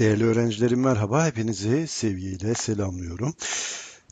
Değerli öğrencilerim merhaba, hepinizi sevgiyle selamlıyorum.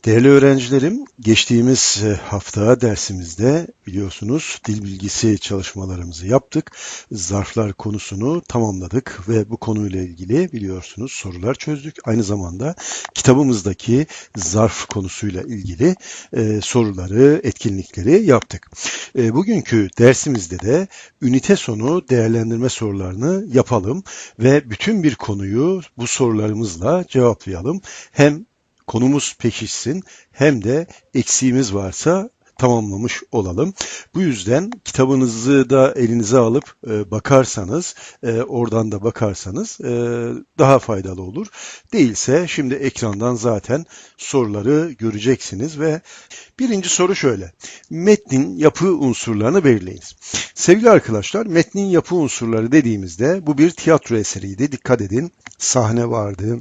Değerli öğrencilerim, geçtiğimiz e, hafta dersimizde biliyorsunuz dil bilgisi çalışmalarımızı yaptık. Zarflar konusunu tamamladık ve bu konuyla ilgili biliyorsunuz sorular çözdük. Aynı zamanda kitabımızdaki zarf konusuyla ilgili e, soruları, etkinlikleri yaptık. E, bugünkü dersimizde de ünite sonu değerlendirme sorularını yapalım ve bütün bir konuyu bu sorularımızla cevaplayalım. Hem konumuz pekişsin hem de eksiğimiz varsa tamamlamış olalım. Bu yüzden kitabınızı da elinize alıp e, bakarsanız, e, oradan da bakarsanız e, daha faydalı olur. Değilse şimdi ekrandan zaten soruları göreceksiniz ve birinci soru şöyle. Metnin yapı unsurlarını belirleyiniz. Sevgili arkadaşlar, metnin yapı unsurları dediğimizde bu bir tiyatro eseriydi. Dikkat edin, sahne vardı,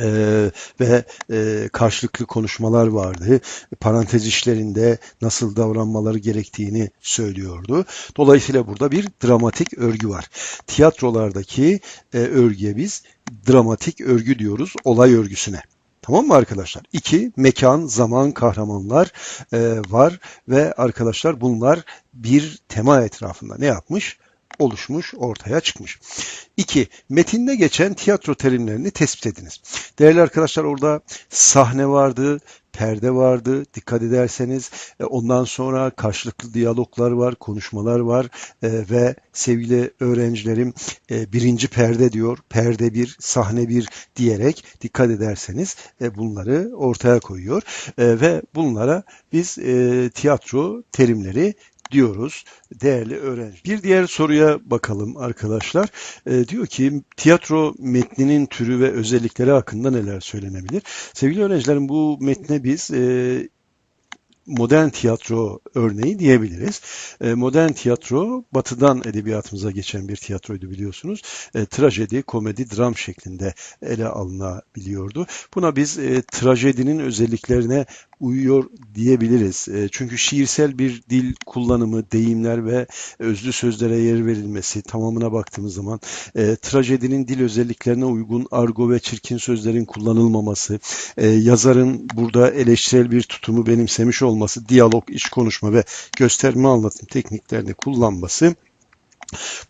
ee, ve e, karşılıklı konuşmalar vardı. Parantez işlerinde nasıl davranmaları gerektiğini söylüyordu. Dolayısıyla burada bir dramatik örgü var. Tiyatrolardaki e, örgüye biz dramatik örgü diyoruz olay örgüsüne. Tamam mı arkadaşlar? İki, mekan, zaman, kahramanlar e, var ve arkadaşlar bunlar bir tema etrafında ne yapmış? Oluşmuş, ortaya çıkmış. 2. Metinde geçen tiyatro terimlerini tespit ediniz. Değerli arkadaşlar orada sahne vardı, perde vardı. Dikkat ederseniz e, ondan sonra karşılıklı diyaloglar var, konuşmalar var e, ve sevgili öğrencilerim e, birinci perde diyor, perde bir, sahne bir diyerek dikkat ederseniz bunları ortaya koyuyor ve bunlara biz tiyatro terimleri diyoruz değerli öğrenci. Bir diğer soruya bakalım arkadaşlar. E, diyor ki tiyatro metninin türü ve özellikleri hakkında neler söylenebilir? Sevgili öğrencilerim bu metne biz e, modern tiyatro örneği diyebiliriz. E, modern tiyatro batıdan edebiyatımıza geçen bir tiyatroydu biliyorsunuz. E, trajedi, komedi, dram şeklinde ele alınabiliyordu. Buna biz e, trajedinin özelliklerine uyuyor diyebiliriz. E, çünkü şiirsel bir dil kullanımı, deyimler ve özlü sözlere yer verilmesi tamamına baktığımız zaman e, trajedinin dil özelliklerine uygun argo ve çirkin sözlerin kullanılmaması, e, yazarın burada eleştirel bir tutumu benimsemiş olması, diyalog, iş konuşma ve gösterme anlatım tekniklerini kullanması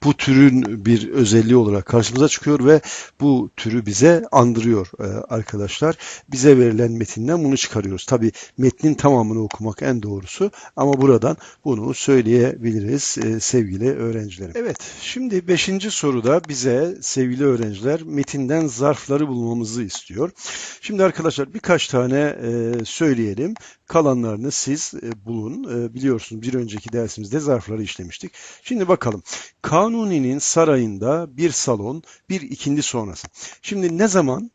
bu türün bir özelliği olarak karşımıza çıkıyor ve bu türü bize andırıyor e, arkadaşlar. Bize verilen metinden bunu çıkarıyoruz. Tabi metnin tamamını okumak en doğrusu ama buradan bunu söyleyebiliriz e, sevgili öğrencilerim. Evet şimdi beşinci soruda bize sevgili öğrenciler metinden zarfları bulmamızı istiyor. Şimdi arkadaşlar birkaç tane e, söyleyelim. Kalanlarını siz bulun. Biliyorsunuz bir önceki dersimizde zarfları işlemiştik. Şimdi bakalım. Kanuni'nin sarayında bir salon, bir ikindi sonrası. Şimdi ne zaman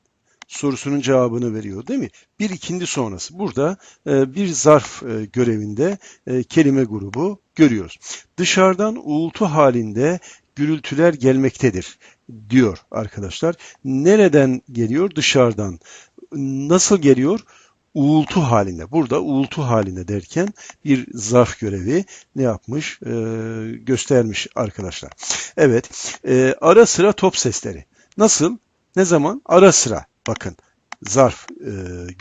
sorusunun cevabını veriyor değil mi? Bir ikindi sonrası. Burada e, bir zarf e, görevinde e, kelime grubu görüyoruz. Dışarıdan uğultu halinde gürültüler gelmektedir diyor arkadaşlar. Nereden geliyor? Dışarıdan. Nasıl geliyor? Uğultu halinde. Burada uğultu halinde derken bir zarf görevi ne yapmış? E, göstermiş arkadaşlar. Evet. E, ara sıra top sesleri. Nasıl? Ne zaman? Ara sıra. Bakın zarf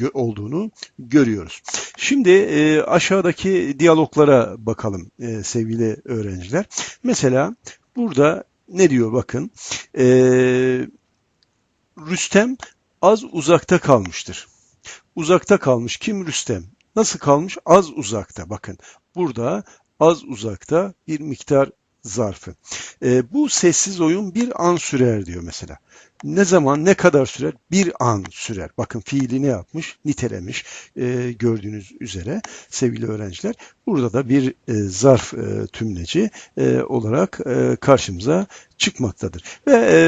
e, olduğunu görüyoruz. Şimdi e, aşağıdaki diyaloglara bakalım e, sevgili öğrenciler. Mesela burada ne diyor bakın. E, Rüstem az uzakta kalmıştır uzakta kalmış. Kim Rüstem? Nasıl kalmış? Az uzakta. Bakın burada az uzakta bir miktar zarfı. E, bu sessiz oyun bir an sürer diyor mesela. Ne zaman, ne kadar sürer? Bir an sürer. Bakın fiili ne yapmış? Nitelemiş e, gördüğünüz üzere sevgili öğrenciler. Burada da bir e, zarf e, tümleci e, olarak e, karşımıza çıkmaktadır. Ve e,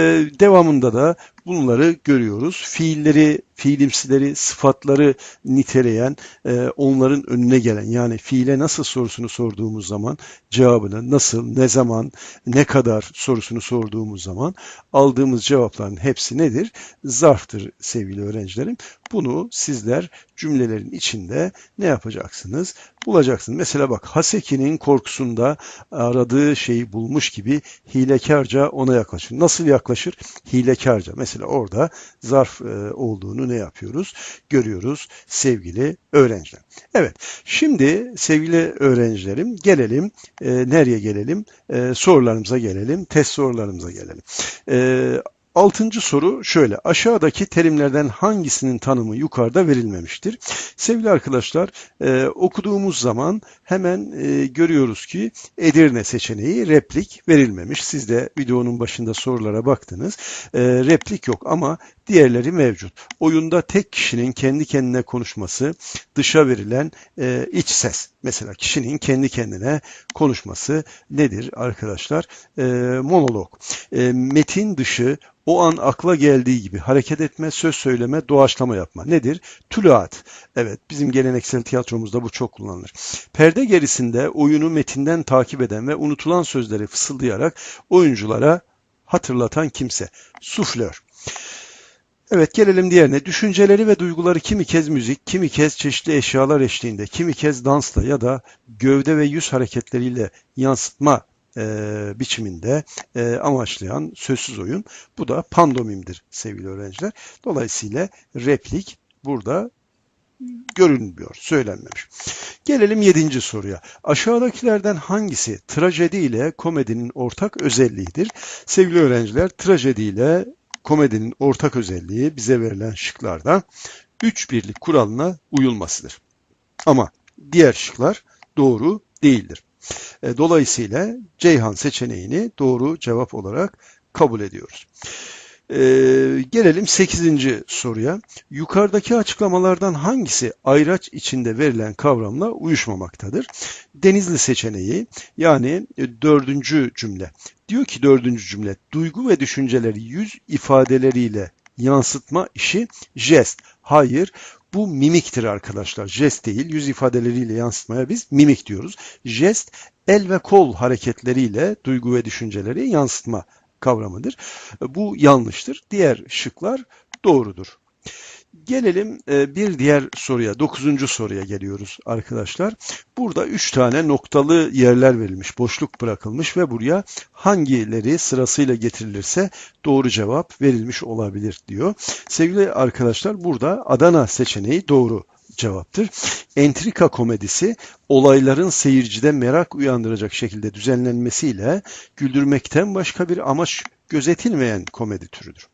devamında da bunları görüyoruz. Fiilleri, fiilimsileri, sıfatları niteleyen, e, onların önüne gelen yani fiile nasıl sorusunu sorduğumuz zaman cevabını nasıl, ne zaman, ne kadar sorusunu sorduğumuz zaman aldığımız cevapların hepsi nedir? Zarftır sevgili öğrencilerim. Bunu sizler cümlelerin içinde ne yapacaksınız? Bulacaksınız. Mesela bak Haseki'nin korkusunda aradığı şeyi bulmuş gibi hilekarca ona yaklaşır. Nasıl yaklaşır? Hilekarca. Mesela orada zarf e, olduğunu ne yapıyoruz? Görüyoruz sevgili öğrenciler. Evet. Şimdi sevgili öğrencilerim gelelim e, nereye gelelim? E, sorularımıza gelelim. Test sorularımıza gelelim. E, Altıncı soru şöyle. Aşağıdaki terimlerden hangisinin tanımı yukarıda verilmemiştir? Sevgili arkadaşlar e, okuduğumuz zaman hemen e, görüyoruz ki Edirne seçeneği replik verilmemiş. Siz de videonun başında sorulara baktınız. E, replik yok ama diğerleri mevcut. Oyunda tek kişinin kendi kendine konuşması, dışa verilen e, iç ses. Mesela kişinin kendi kendine konuşması nedir arkadaşlar? E, monolog. E, metin dışı o an akla geldiği gibi hareket etme, söz söyleme, doğaçlama yapma. Nedir? Tülaat. Evet, bizim geleneksel tiyatromuzda bu çok kullanılır. Perde gerisinde oyunu metinden takip eden ve unutulan sözleri fısıldayarak oyunculara hatırlatan kimse. Suflör. Evet gelelim diğerine. Düşünceleri ve duyguları kimi kez müzik, kimi kez çeşitli eşyalar eşliğinde, kimi kez dansla ya da gövde ve yüz hareketleriyle yansıtma e, biçiminde e, amaçlayan sözsüz oyun. Bu da pandomimdir sevgili öğrenciler. Dolayısıyla replik burada görünmüyor, söylenmemiş. Gelelim yedinci soruya. Aşağıdakilerden hangisi trajedi ile komedinin ortak özelliğidir? Sevgili öğrenciler, trajedi ile komedinin ortak özelliği bize verilen şıklarda üç birlik kuralına uyulmasıdır. Ama diğer şıklar doğru değildir. E, dolayısıyla Ceyhan seçeneğini doğru cevap olarak kabul ediyoruz. Ee, gelelim 8. soruya. Yukarıdaki açıklamalardan hangisi ayraç içinde verilen kavramla uyuşmamaktadır? Denizli seçeneği yani dördüncü cümle. Diyor ki dördüncü cümle duygu ve düşünceleri yüz ifadeleriyle yansıtma işi jest. Hayır bu mimiktir arkadaşlar. Jest değil. Yüz ifadeleriyle yansıtmaya biz mimik diyoruz. Jest el ve kol hareketleriyle duygu ve düşünceleri yansıtma kavramıdır. Bu yanlıştır. Diğer şıklar doğrudur. Gelelim e, bir diğer soruya, dokuzuncu soruya geliyoruz arkadaşlar. Burada üç tane noktalı yerler verilmiş, boşluk bırakılmış ve buraya hangileri sırasıyla getirilirse doğru cevap verilmiş olabilir diyor. Sevgili arkadaşlar burada Adana seçeneği doğru cevaptır. Entrika komedisi olayların seyircide merak uyandıracak şekilde düzenlenmesiyle güldürmekten başka bir amaç gözetilmeyen komedi türüdür.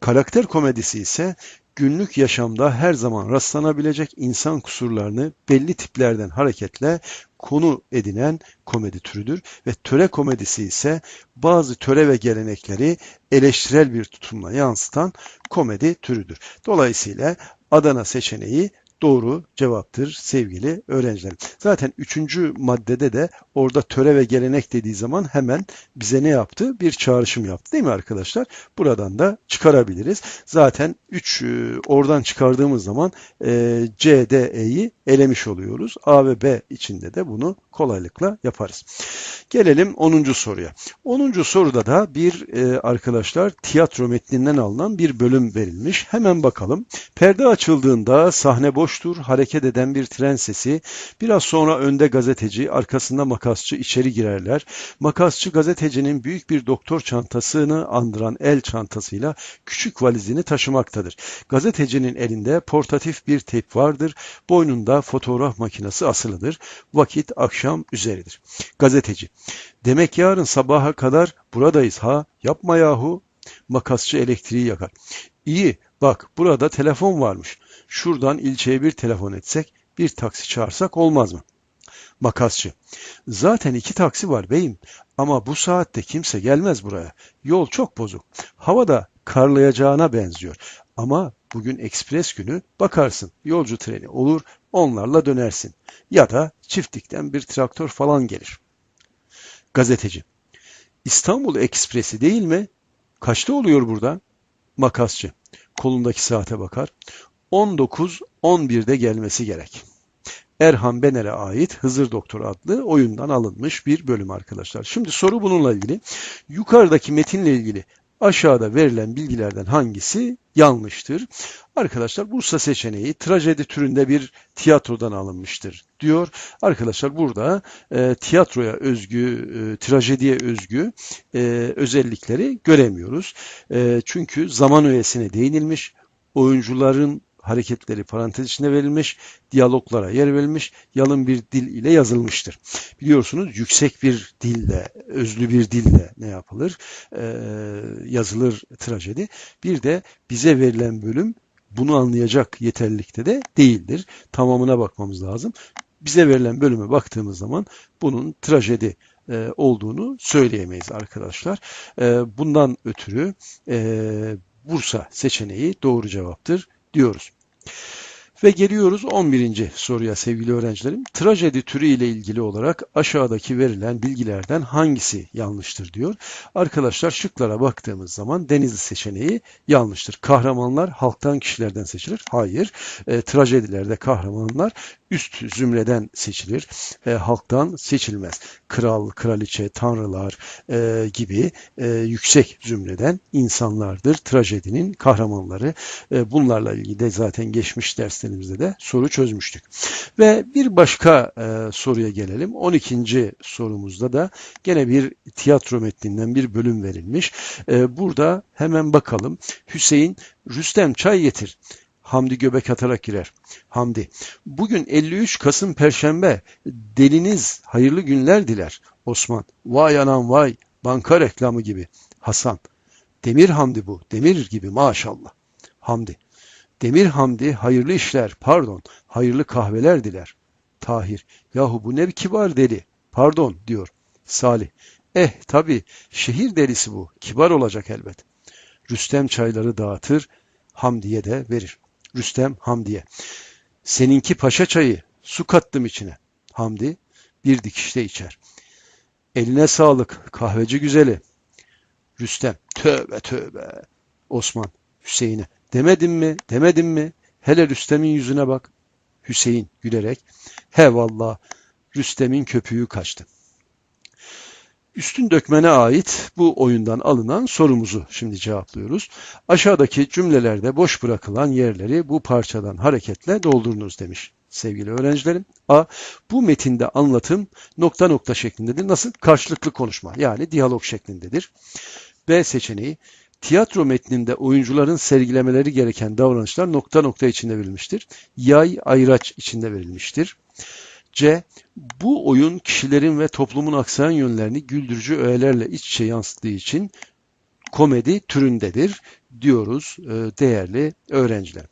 Karakter komedisi ise günlük yaşamda her zaman rastlanabilecek insan kusurlarını belli tiplerden hareketle konu edinen komedi türüdür ve töre komedisi ise bazı töre ve gelenekleri eleştirel bir tutumla yansıtan komedi türüdür. Dolayısıyla Adana seçeneği doğru cevaptır sevgili öğrencilerim. Zaten üçüncü maddede de orada töre ve gelenek dediği zaman hemen bize ne yaptı? Bir çağrışım yaptı değil mi arkadaşlar? Buradan da çıkarabiliriz. Zaten 3 e, oradan çıkardığımız zaman e, C, D, E'yi elemiş oluyoruz. A ve B içinde de bunu kolaylıkla yaparız. Gelelim 10. soruya. 10. soruda da bir e, arkadaşlar tiyatro metninden alınan bir bölüm verilmiş. Hemen bakalım. Perde açıldığında sahne boştur, hareket eden bir tren sesi. Biraz sonra önde gazeteci, arkasında makasçı içeri girerler. Makasçı gazetecinin büyük bir doktor çantasını andıran el çantasıyla küçük valizini taşımaktadır. Gazetecinin elinde portatif bir teyp vardır. Boynunda fotoğraf makinesi asılıdır. Vakit akşam üzeridir. Gazeteci Demek yarın sabaha kadar buradayız ha. Yapma yahu. Makasçı elektriği yakar. İyi bak burada telefon varmış. Şuradan ilçeye bir telefon etsek bir taksi çağırsak olmaz mı? Makasçı. Zaten iki taksi var beyim ama bu saatte kimse gelmez buraya. Yol çok bozuk. Hava da karlayacağına benziyor. Ama bugün ekspres günü bakarsın yolcu treni olur onlarla dönersin. Ya da çiftlikten bir traktör falan gelir. Gazeteci. İstanbul Ekspresi değil mi? Kaçta oluyor burada? Makasçı. Kolundaki saate bakar. 19.11'de gelmesi gerek. Erhan Bener'e ait Hızır Doktor adlı oyundan alınmış bir bölüm arkadaşlar. Şimdi soru bununla ilgili. Yukarıdaki metinle ilgili Aşağıda verilen bilgilerden hangisi yanlıştır? Arkadaşlar Bursa seçeneği trajedi türünde bir tiyatrodan alınmıştır diyor. Arkadaşlar burada e, tiyatroya özgü, e, trajediye özgü e, özellikleri göremiyoruz. E, çünkü zaman öğesine değinilmiş, oyuncuların hareketleri parantez içinde verilmiş, diyaloglara yer verilmiş, yalın bir dil ile yazılmıştır. Biliyorsunuz yüksek bir dille, özlü bir dille ne yapılır? Ee, yazılır trajedi. Bir de bize verilen bölüm bunu anlayacak yeterlilikte de değildir. Tamamına bakmamız lazım. Bize verilen bölüme baktığımız zaman bunun trajedi e, olduğunu söyleyemeyiz arkadaşlar. E, bundan ötürü e, Bursa seçeneği doğru cevaptır diyoruz. Ve geliyoruz 11. soruya sevgili öğrencilerim. Trajedi türü ile ilgili olarak aşağıdaki verilen bilgilerden hangisi yanlıştır diyor. Arkadaşlar şıklara baktığımız zaman Denizli seçeneği yanlıştır. Kahramanlar halktan kişilerden seçilir. Hayır. E, trajedilerde kahramanlar üst zümreden seçilir. E, halktan seçilmez. Kral, kraliçe, tanrılar e, gibi e, yüksek zümreden insanlardır. Trajedinin kahramanları. E, bunlarla ilgili de zaten geçmiş derslerimizde de soru çözmüştük. Ve bir başka e, soruya gelelim. 12. sorumuzda da gene bir tiyatro metninden bir bölüm verilmiş. E, burada hemen bakalım. Hüseyin Rüstem çay getir. Hamdi göbek atarak girer. Hamdi. Bugün 53 Kasım Perşembe. Deliniz hayırlı günler diler. Osman. Vay anam vay. Banka reklamı gibi. Hasan. Demir Hamdi bu. Demir gibi maşallah. Hamdi. Demir Hamdi hayırlı işler, pardon, hayırlı kahveler diler. Tahir. Yahu bu ne kibar deli. Pardon diyor. Salih. Eh tabi şehir delisi bu. Kibar olacak elbet. Rüstem çayları dağıtır. Hamdi'ye de verir. Rüstem Hamdi'ye. Seninki paşa çayı, su kattım içine. Hamdi bir dikişte içer. Eline sağlık, kahveci güzeli. Rüstem, tövbe tövbe. Osman, Hüseyin'e. Demedim mi, demedim mi? Hele Rüstem'in yüzüne bak. Hüseyin gülerek, he valla Rüstem'in köpüğü kaçtı. Üstün dökmene ait bu oyundan alınan sorumuzu şimdi cevaplıyoruz. Aşağıdaki cümlelerde boş bırakılan yerleri bu parçadan hareketle doldurunuz demiş sevgili öğrencilerim. A. Bu metinde anlatım nokta nokta şeklindedir. Nasıl? Karşılıklı konuşma yani diyalog şeklindedir. B seçeneği Tiyatro metninde oyuncuların sergilemeleri gereken davranışlar nokta nokta içinde verilmiştir. Yay ayraç içinde verilmiştir. C. Bu oyun kişilerin ve toplumun aksayan yönlerini güldürücü öğelerle iç içe yansıttığı için komedi türündedir diyoruz e, değerli öğrenciler.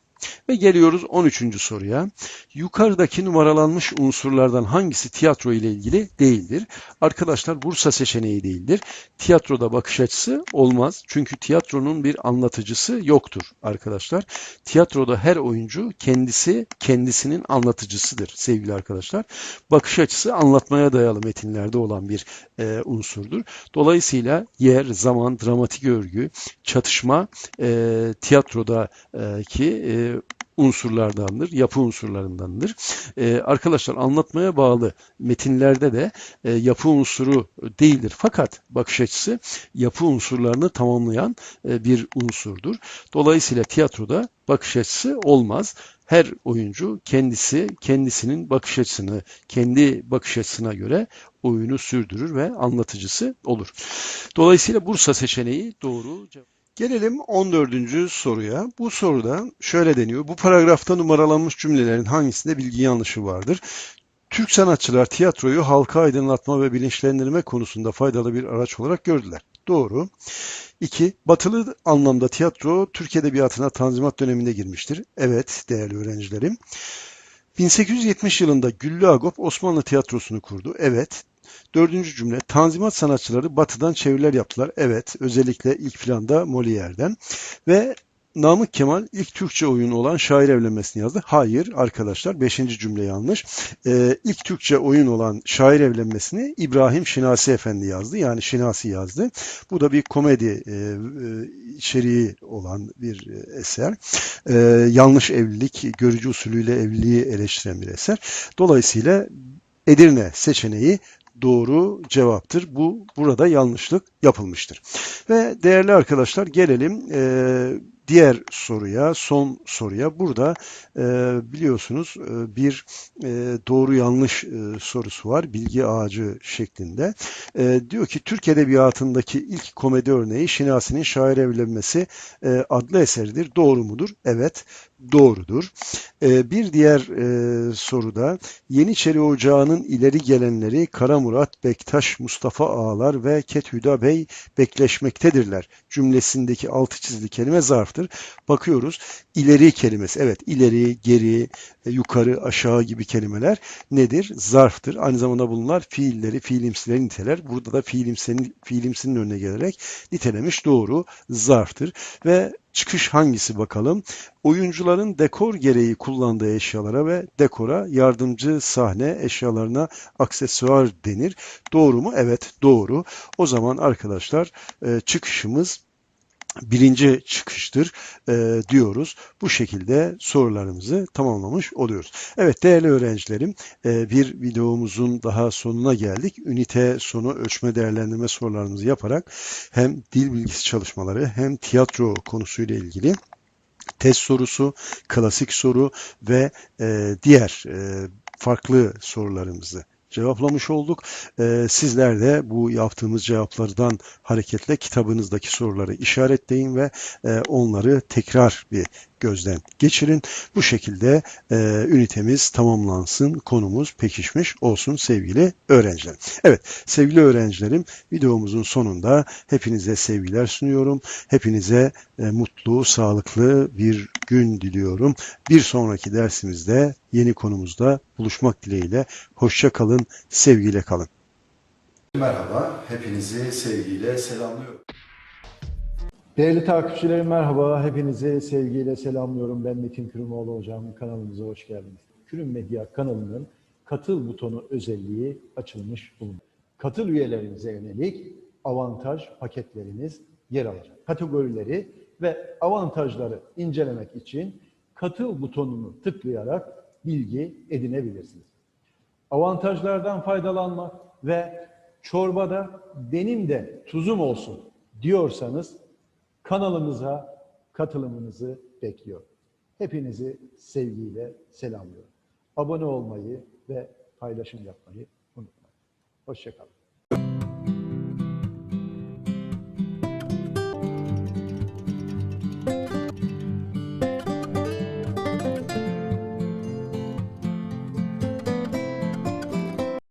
Ve geliyoruz 13. soruya. Yukarıdaki numaralanmış unsurlardan hangisi tiyatro ile ilgili değildir? Arkadaşlar Bursa seçeneği değildir. Tiyatroda bakış açısı olmaz. Çünkü tiyatronun bir anlatıcısı yoktur arkadaşlar. Tiyatroda her oyuncu kendisi kendisinin anlatıcısıdır sevgili arkadaşlar. Bakış açısı anlatmaya dayalı metinlerde olan bir e, unsurdur. Dolayısıyla yer, zaman, dramatik örgü, çatışma e, tiyatrodaki e, unsurlardandır, yapı unsurlarındandır. Ee, arkadaşlar anlatmaya bağlı metinlerde de e, yapı unsuru değildir. Fakat bakış açısı yapı unsurlarını tamamlayan e, bir unsurdur. Dolayısıyla tiyatroda bakış açısı olmaz. Her oyuncu kendisi kendisinin bakış açısını, kendi bakış açısına göre oyunu sürdürür ve anlatıcısı olur. Dolayısıyla Bursa seçeneği doğru cevap. Gelelim 14. soruya. Bu soruda şöyle deniyor. Bu paragrafta numaralanmış cümlelerin hangisinde bilgi yanlışı vardır? Türk sanatçılar tiyatroyu halka aydınlatma ve bilinçlendirme konusunda faydalı bir araç olarak gördüler. Doğru. 2. Batılı anlamda tiyatro Türk Edebiyatı'na Tanzimat döneminde girmiştir. Evet değerli öğrencilerim. 1870 yılında Güllü Agop Osmanlı tiyatrosunu kurdu. Evet. Dördüncü cümle. Tanzimat sanatçıları batıdan çeviriler yaptılar. Evet. Özellikle ilk planda Molière'den. Ve Namık Kemal ilk Türkçe oyunu olan Şair Evlenmesi'ni yazdı. Hayır arkadaşlar. Beşinci cümle yanlış. Ee, ilk Türkçe oyun olan Şair Evlenmesi'ni İbrahim Şinasi Efendi yazdı. Yani Şinasi yazdı. Bu da bir komedi e, e, içeriği olan bir e, eser. E, yanlış evlilik, görücü usulüyle evliliği eleştiren bir eser. Dolayısıyla Edirne seçeneği doğru cevaptır. Bu burada yanlışlık yapılmıştır. Ve değerli arkadaşlar gelelim eee, diğer soruya, son soruya. Burada eee, biliyorsunuz eee, bir eee, doğru yanlış eee, sorusu var. Bilgi ağacı şeklinde. Eee, diyor ki Türk Edebiyatı'ndaki ilk komedi örneği Şinasi'nin Şair Evlenmesi eee, adlı eseridir. Doğru mudur? Evet, doğrudur. Eee, bir diğer eee, soruda Yeniçeri Ocağı'nın ileri gelenleri Kara Murat, Bektaş, Mustafa Ağalar ve Kethüda Bey bekleşmektedirler. Cümlesindeki altı çizili kelime zarftır. Bakıyoruz ileri kelimesi. Evet ileri, geri, e, yukarı, aşağı gibi kelimeler nedir? Zarftır. Aynı zamanda bunlar fiilleri, fiilimsileri niteler. Burada da fiilimsinin, fiilimsinin önüne gelerek nitelemiş doğru zarftır. Ve çıkış hangisi bakalım? Oyuncuların dekor gereği kullandığı eşyalara ve dekora yardımcı sahne eşyalarına aksesuar denir. Doğru mu? Evet doğru. O zaman arkadaşlar e, çıkışımız birinci çıkıştır e, diyoruz. Bu şekilde sorularımızı tamamlamış oluyoruz. Evet değerli öğrencilerim e, bir videomuzun daha sonuna geldik. Ünite sonu ölçme değerlendirme sorularımızı yaparak hem dil bilgisi çalışmaları hem tiyatro konusuyla ilgili test sorusu, klasik soru ve e, diğer e, farklı sorularımızı cevaplamış olduk. E, sizler de bu yaptığımız cevaplardan hareketle kitabınızdaki soruları işaretleyin ve e, onları tekrar bir gözden geçirin. Bu şekilde e, ünitemiz tamamlansın, konumuz pekişmiş olsun sevgili öğrencilerim. Evet sevgili öğrencilerim videomuzun sonunda hepinize sevgiler sunuyorum. Hepinize e, mutlu, sağlıklı bir gün diliyorum. Bir sonraki dersimizde yeni konumuzda buluşmak dileğiyle. Hoşça kalın, sevgiyle kalın. Merhaba, hepinizi sevgiyle selamlıyorum. Değerli takipçilerim merhaba. Hepinizi sevgiyle selamlıyorum. Ben Metin Kırımoğlu hocam. Kanalımıza hoş geldiniz. Kürüm Medya kanalının katıl butonu özelliği açılmış bulunmaktadır. Katıl üyelerinize yönelik avantaj paketleriniz yer alacak. Kategorileri ve avantajları incelemek için katıl butonunu tıklayarak bilgi edinebilirsiniz. Avantajlardan faydalanmak ve çorbada benim de tuzum olsun diyorsanız kanalımıza katılımınızı bekliyorum. Hepinizi sevgiyle selamlıyorum. Abone olmayı ve paylaşım yapmayı unutmayın. Hoşçakalın.